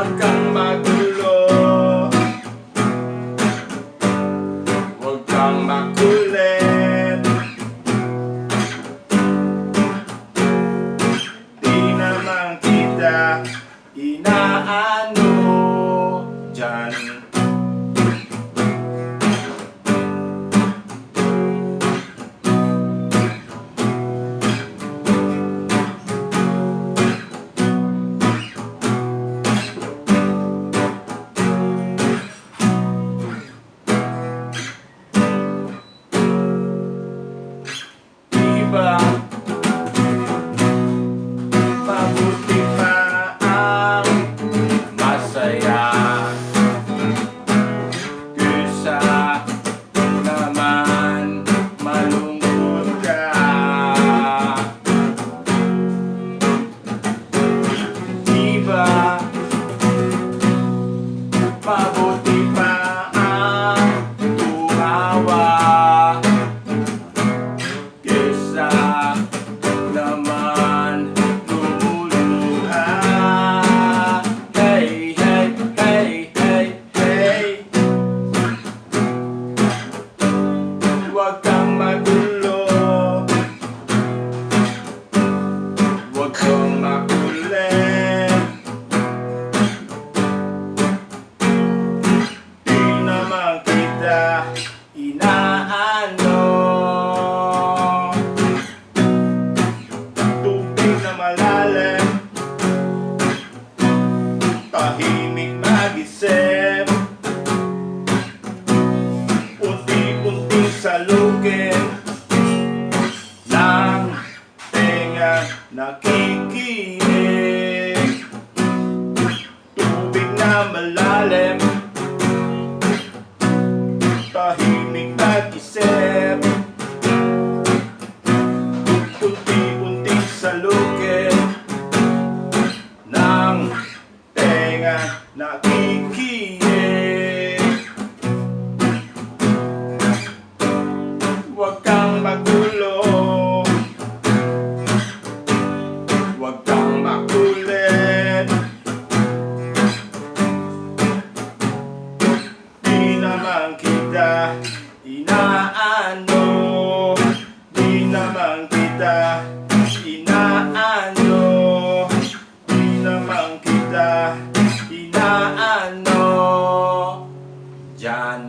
marca five. na malalim Tahimik mag-isip. Punti-punti sa lukin Ng tenga nakikinig. Tubig na malalim naman kita inaano. Di naman kita inaano. Di naman kita inaano. Diyan.